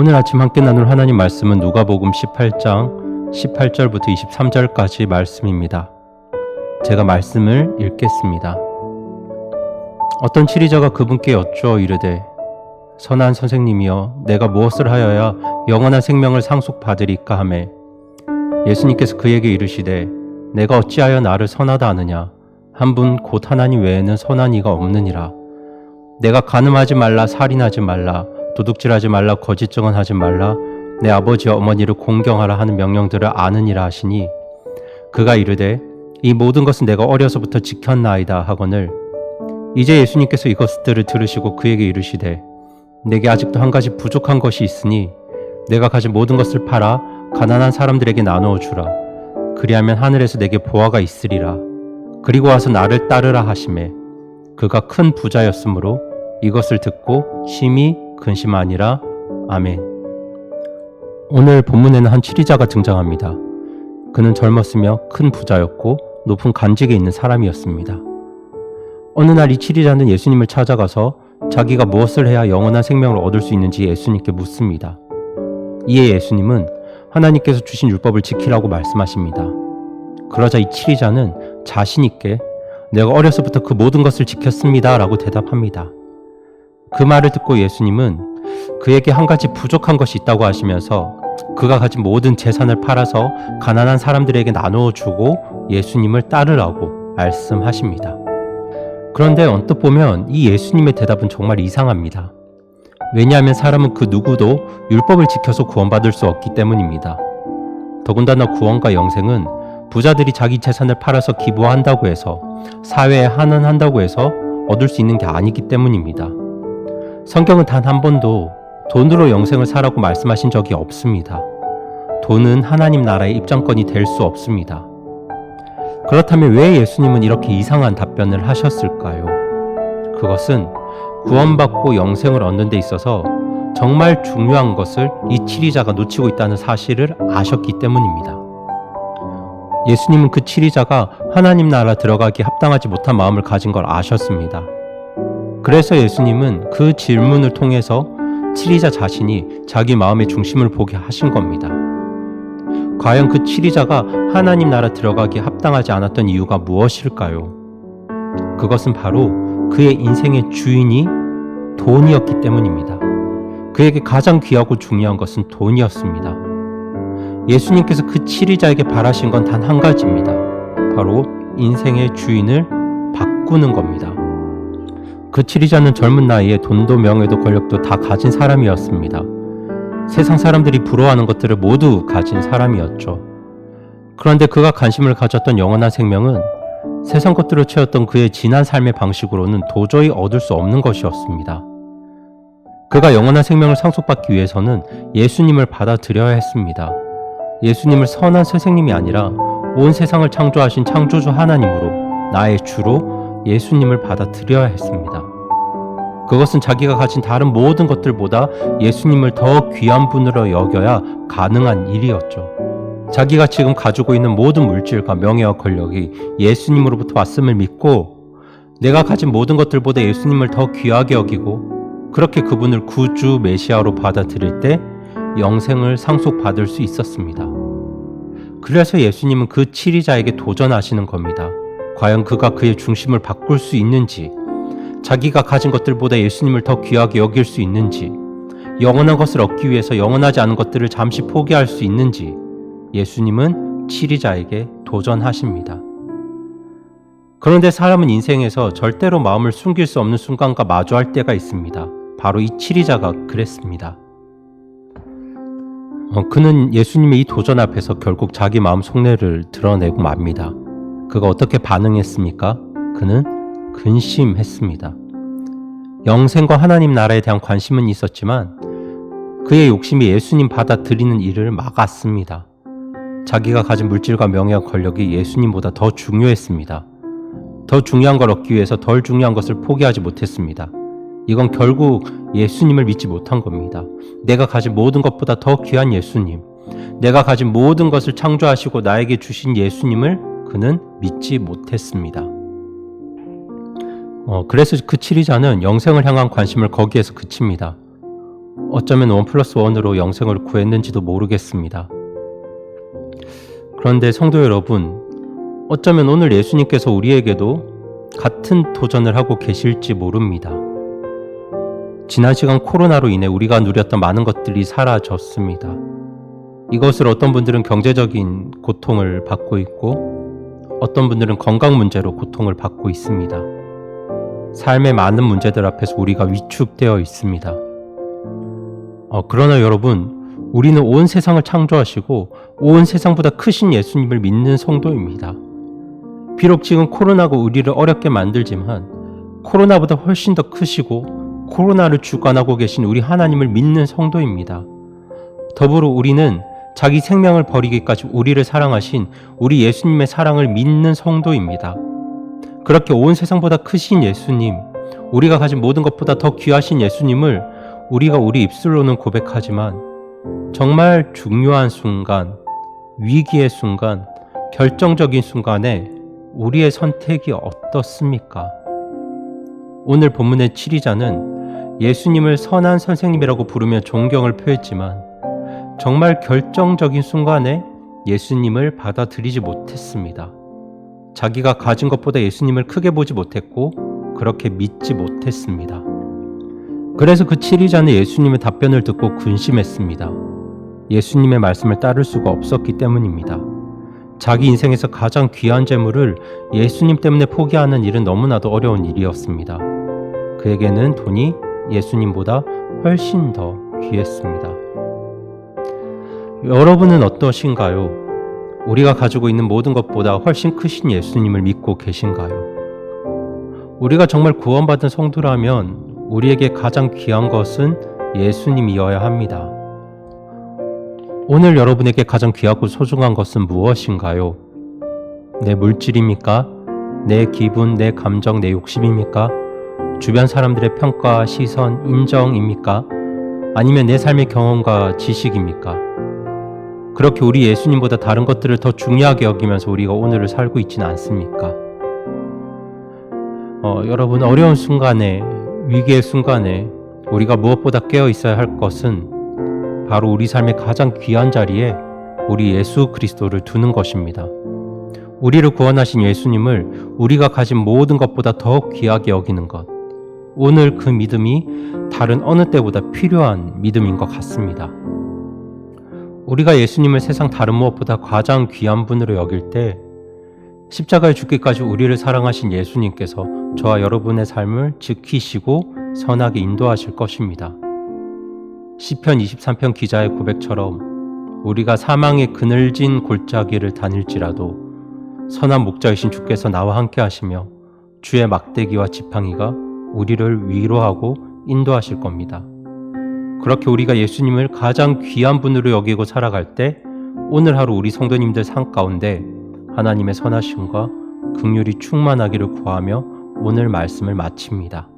오늘 아침 함께 나눌 하나님 말씀은 누가복음 18장 18절부터 23절까지 말씀입니다. 제가 말씀을 읽겠습니다. 어떤 치리자가 그분께 여쭈어 이르되 선한 선생님이여 내가 무엇을 하여야 영원한 생명을 상속받으리까 하매 예수님께서 그에게 이르시되 내가 어찌하여 나를 선하다 하느냐 한 분 곧 하나님 외에는 선한 이가 없느니라 내가 간음하지 말라 살인하지 말라 도둑질하지 말라 거짓 증언하지 말라 내 아버지 어머니를 공경하라 하는 명령들을 아느니라 하시니 그가 이르되 이 모든 것은 내가 어려서부터 지켰나이다 하거늘. 이제 예수님께서 이것들을 들으시고 그에게 이르시되 내게 아직도 한 가지 부족한 것이 있으니 내가 가진 모든 것을 팔아 가난한 사람들에게 나누어 주라. 그리하면 하늘에서 내게 보화가 있으리라. 그리고 와서 나를 따르라 하심에 그가 큰 부자였으므로 이것을 듣고 심히 근심하니라 아멘 오늘 본문에는 한 치리자가 등장합니다. 그는 젊었으며 큰 부자였고 높은 간직에 있는 사람이었습니다. 어느 날 이 치리자는 예수님을 찾아가서 자기가 무엇을 해야 영원한 생명을 얻을 수 있는지 예수님께 묻습니다. 이에 예수님은 하나님께서 주신 율법을 지키라고 말씀하십니다. 그러자 이 치리자는 자신있게 내가 어려서부터 그 모든 것을 지켰습니다. 라고 대답합니다. 그 말을 듣고 예수님은 그에게 한 가지 부족한 것이 있다고 하시면서 그가 가진 모든 재산을 팔아서 가난한 사람들에게 나누어 주고 예수님을 따르라고 말씀하십니다. 그런데 언뜻 보면 이 예수님의 대답은 정말 이상합니다. 왜냐하면 사람은 그 누구도 율법을 지켜서 구원받을 수 없기 때문입니다. 더군다나 구원과 영생은 부자들이 자기 재산을 팔아서 기부한다고 해서 사회에 환원한다고 해서 얻을 수 있는 게 아니기 때문입니다. 성경은 단 한 번도 돈으로 영생을 사라고 말씀하신 적이 없습니다. 돈은 하나님 나라의 입장권이 될 수 없습니다. 그렇다면 왜 예수님은 이렇게 이상한 답변을 하셨을까요? 그것은 구원받고 영생을 얻는 데 있어서 정말 중요한 것을 이 치리자가 놓치고 있다는 사실을 아셨기 때문입니다. 예수님은 그 치리자가 하나님 나라 들어가기 합당하지 못한 마음을 가진 걸 아셨습니다. 그래서 예수님은 그 질문을 통해서 치리자 자신이 자기 마음의 중심을 보게 하신 겁니다. 과연 그 치리자가 하나님 나라 들어가기 합당하지 않았던 이유가 무엇일까요? 그것은 바로 그의 인생의 주인이 돈이었기 때문입니다. 그에게 가장 귀하고 중요한 것은 돈이었습니다. 예수님께서 그 치리자에게 바라신 건 단 한 가지입니다. 바로 인생의 주인을 바꾸는 겁니다. 그 치리자는 젊은 나이에 돈도 명예도 권력도 다 가진 사람이었습니다. 세상 사람들이 부러워하는 것들을 모두 가진 사람이었죠. 그런데 그가 관심을 가졌던 영원한 생명은 세상 것들을 채웠던 그의 지난 삶의 방식으로는 도저히 얻을 수 없는 것이었습니다. 그가 영원한 생명을 상속받기 위해서는 예수님을 받아들여야 했습니다. 예수님을 선한 선생님이 아니라 온 세상을 창조하신 창조주 하나님으로 나의 주로 예수님을 받아들여야 했습니다. 그것은 자기가 가진 다른 모든 것들보다 예수님을 더 귀한 분으로 여겨야 가능한 일이었죠. 자기가 지금 가지고 있는 모든 물질과 명예와 권력이 예수님으로부터 왔음을 믿고 내가 가진 모든 것들보다 예수님을 더 귀하게 여기고 그렇게 그분을 구주 메시아로 받아들일 때 영생을 상속받을 수 있었습니다. 그래서 예수님은 그 치리자에게 도전하시는 겁니다. 과연 그가 그의 중심을 바꿀 수 있는지, 자기가 가진 것들보다 예수님을 더 귀하게 여길 수 있는지, 영원한 것을 얻기 위해서 영원하지 않은 것들을 잠시 포기할 수 있는지, 예수님은 치리자에게 도전하십니다. 그런데 사람은 인생에서 절대로 마음을 숨길 수 없는 순간과 마주할 때가 있습니다. 바로 이 치리자가 그랬습니다. 어, 그는 예수님의 이 도전 앞에서 결국 자기 마음 속내를 드러내고 맙니다. 그가 어떻게 반응했습니까? 그는 근심했습니다. 영생과 하나님 나라에 대한 관심은 있었지만 그의 욕심이 예수님 받아들이는 일을 막았습니다. 자기가 가진 물질과 명예와 권력이 예수님보다 더 중요했습니다. 더 중요한 걸 얻기 위해서 덜 중요한 것을 포기하지 못했습니다. 이건 결국 예수님을 믿지 못한 겁니다. 내가 가진 모든 것보다 더 귀한 예수님, 내가 가진 모든 것을 창조하시고 나에게 주신 예수님을 그는 믿지 못했습니다. 어, 그래서 그 치리자는 영생을 향한 관심을 거기에서 그칩니다. 어쩌면 원 플러스 원으로 영생을 구했는지도 모르겠습니다. 그런데 성도 여러분, 어쩌면 오늘 예수님께서 우리에게도 같은 도전을 하고 계실지 모릅니다. 지난 시간 코로나로 인해 우리가 누렸던 많은 것들이 사라졌습니다. 이것을 어떤 분들은 경제적인 고통을 받고 있고, 어떤 분들은 건강 문제로 고통을 받고 있습니다. 삶의 많은 문제들 앞에서 우리가 위축되어 있습니다. 어, 그러나 여러분, 우리는 온 세상을 창조하시고 온 세상보다 크신 예수님을 믿는 성도입니다. 비록 지금 코로나가 우리를 어렵게 만들지만 코로나보다 훨씬 더 크시고 코로나를 주관하고 계신 우리 하나님을 믿는 성도입니다. 더불어 우리는 자기 생명을 버리기까지 우리를 사랑하신 우리 예수님의 사랑을 믿는 성도입니다. 그렇게 온 세상보다 크신 예수님, 우리가 가진 모든 것보다 더 귀하신 예수님을 우리가 우리 입술로는 고백하지만 정말 중요한 순간, 위기의 순간, 결정적인 순간에 우리의 선택이 어떻습니까? 오늘 본문의 7위자는 예수님을 선한 선생님이라고 부르며 존경을 표했지만 정말 결정적인 순간에 예수님을 받아들이지 못했습니다. 자기가 가진 것보다 예수님을 크게 보지 못했고 그렇게 믿지 못했습니다. 그래서 그 7위자는 예수님의 답변을 듣고 근심했습니다. 예수님의 말씀을 따를 수가 없었기 때문입니다. 자기 인생에서 가장 귀한 재물을 예수님 때문에 포기하는 일은 너무나도 어려운 일이었습니다. 그에게는 돈이 예수님보다 훨씬 더 귀했습니다. 여러분은 어떠신가요? 우리가 가지고 있는 모든 것보다 훨씬 크신 예수님을 믿고 계신가요? 우리가 정말 구원받은 성도라면 우리에게 가장 귀한 것은 예수님이어야 합니다. 오늘 여러분에게 가장 귀하고 소중한 것은 무엇인가요? 내 물질입니까? 내 기분, 내 감정, 내 욕심입니까? 주변 사람들의 평가, 시선, 인정입니까? 아니면 내 삶의 경험과 지식입니까? 그렇게 우리 예수님보다 다른 것들을 더 중요하게 여기면서 우리가 오늘을 살고 있지는 않습니까? 어, 여러분 어려운 순간에 위기의 순간에 우리가 무엇보다 깨어 있어야 할 것은 바로 우리 삶의 가장 귀한 자리에 우리 예수 그리스도를 두는 것입니다. 우리를 구원하신 예수님을 우리가 가진 모든 것보다 더 귀하게 여기는 것. 오늘 그 믿음이 다른 어느 때보다 필요한 믿음인 것 같습니다. 우리가 예수님을 세상 다른 무엇보다 가장 귀한 분으로 여길 때 십자가에 죽기까지 우리를 사랑하신 예수님께서 저와 여러분의 삶을 지키시고 선하게 인도하실 것입니다. 시편 23편 기자의 고백처럼 우리가 사망의 그늘진 골짜기를 다닐지라도 선한 목자이신 주께서 나와 함께 하시며 주의 막대기와 지팡이가 우리를 위로하고 인도하실 겁니다. 그렇게 우리가 예수님을 가장 귀한 분으로 여기고 살아갈 때 오늘 하루 우리 성도님들 삶 가운데 하나님의 선하심과 긍휼이 충만하기를 구하며 오늘 말씀을 마칩니다.